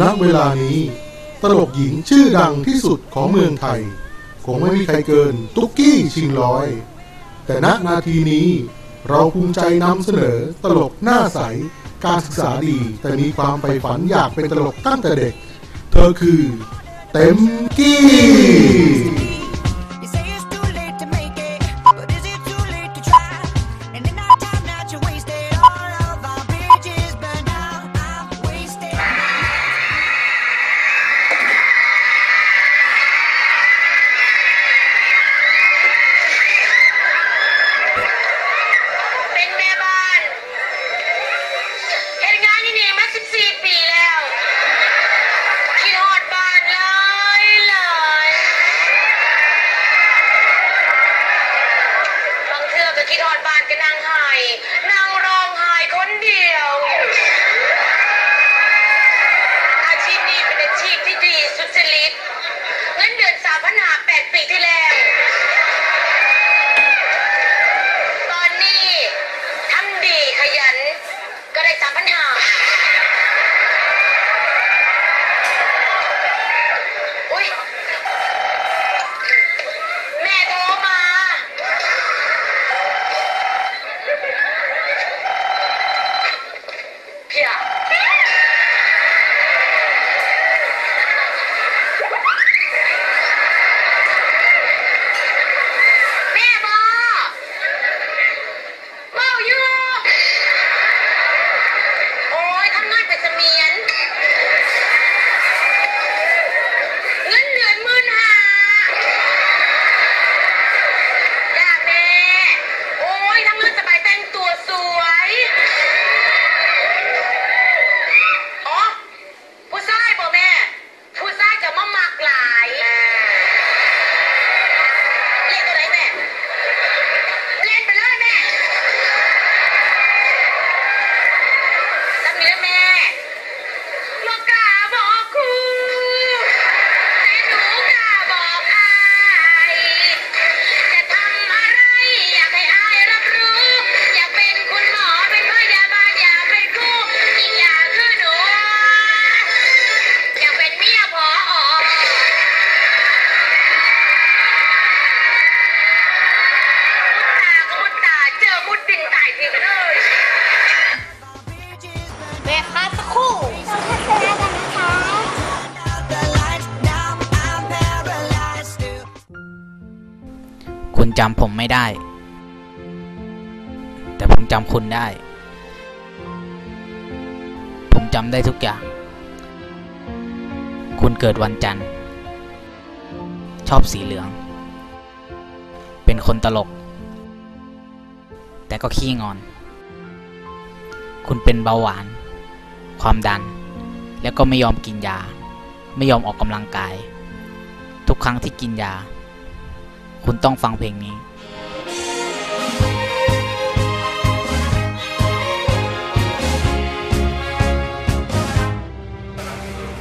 ณเวลานี้ ตลกหญิงชื่อดังที่สุดของเมืองไทย คงไม่มีใครเกินตุ๊กกี้ชิงร้อย แต่ณนาทีนี้ เราภูมิใจนำเสนอตลกหน้าใส การศึกษาดี แต่มีความใฝ่ฝันอยากเป็นตลกตั้งแต่เด็ก เธอคือ เต็มกี้ ทื่อก็คิดฮอดบ้านก็นั่งไห้นั่งร้องไห้คนเดียว อาชีพนี้เป็นอาชีพที่ดีสุจริตเงินเดือนสามพันหาแปดปีที่แล้ว คุณจำผมไม่ได้ แต่ผมจำคุณได้ ผมจำได้ทุกอย่าง คุณเกิดวันจันทร์ ชอบสีเหลือง เป็นคนตลก แต่ก็ขี้งอน คุณเป็นเบาหวาน ความดัน แล้วก็ไม่ยอมกินยา ไม่ยอมออกกำลังกาย ทุกครั้งที่กินยา คุณต้องฟังเพลงนี้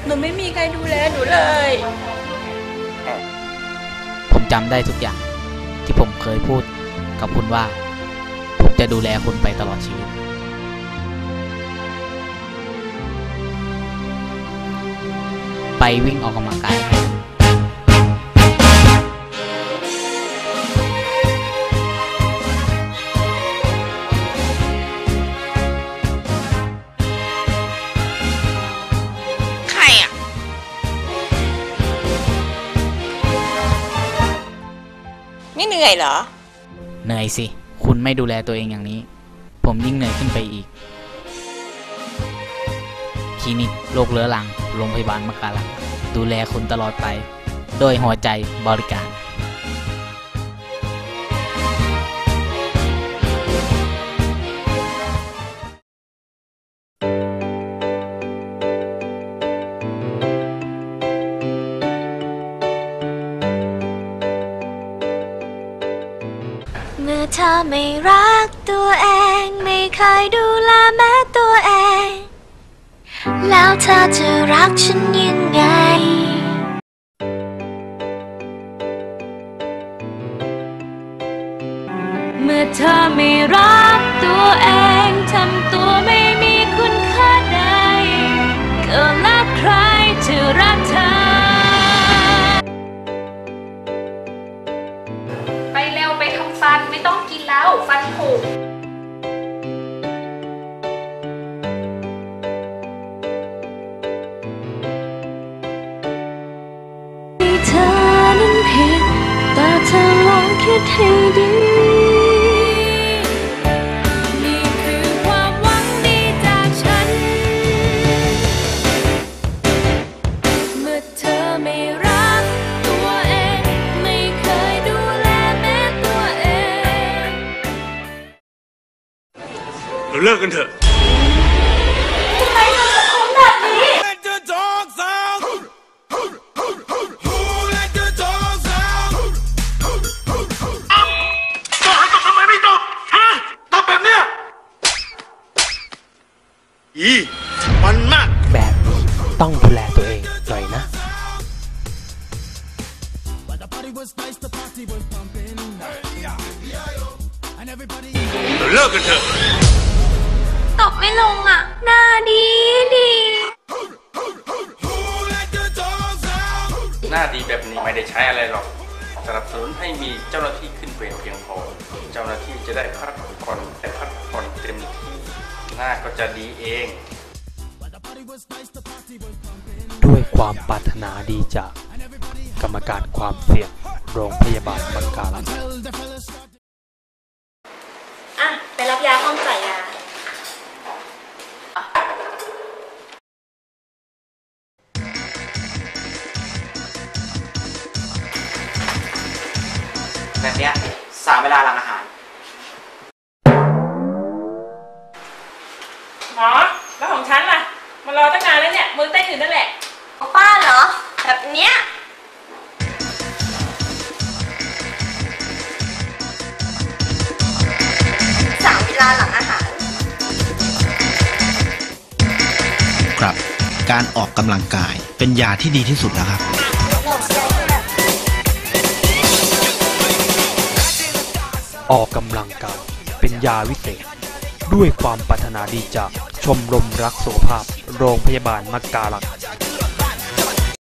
หนูไม่มีใครดูแลหนูเลย ผมจำได้ทุกอย่างที่ผมเคยพูดกับคุณว่า ผมจะดูแลคุณไปตลอดชีวิต ไปวิ่งออกกำลังกาย เหนื่อยเหรอ เหนื่อยสิ คุณไม่ดูแลตัวเองอย่างนี้ ผมยิ่งเหนื่อยขึ้นไปอีก คลินิกโรคเรื้อรัง โรงพยาบาลมะกาลังดูแลคุณตลอดไป โดยหัวใจบริการ ไม่รักตัวเอง ไม่เคยดูแลแม้ตัวเอง แล้วเธอจะรักฉันยัง ดให้ดีคือความหวังดีจากฉันเมื่อเธอไม่รักตัวเองไม่เคยดูแลแม้ตัวเองเราเลิกกันเถอะ อีมันมาก แบบนี้ต้องดูแลตัวเองหน่อยนะเราเลิกกันเถอะตอบไม่ลงอะ หน้าดีดี หน้าดีแบบนี้ไม่ได้ใช้อะไรหรอก สนับสนุนให้มีเจ้าหน้าที่ขึ้นเวรเพียงพอ เจ้าหน้าที่จะได้พักผ่อนแต่พักผ่อนเต็มที่ หน้าก็จะดีเอง ด้วยความปรารถนาดีจากกรรมการความเสี่ยงโรงพยาบาลบางกาลอะ ไปรับยาห้องจ่ายยา แบบเนี้ยสามเวลาหลังอาหาร รอตั้งนานแล้วเนี่ยมือเต้นอยู่นั่นแหละของป้าเหรอ แบบเนี้ยสามเวลาหลังอาหาร ครับ การออกกำลังกายเป็นยาที่ดีที่สุดแล้วครับ ออกกำลังกายเป็นยาวิเศษ ด้วยความปรารถนาดีจาก ชมรมรักสุขภาพ โรงพยาบาลมักกาลัง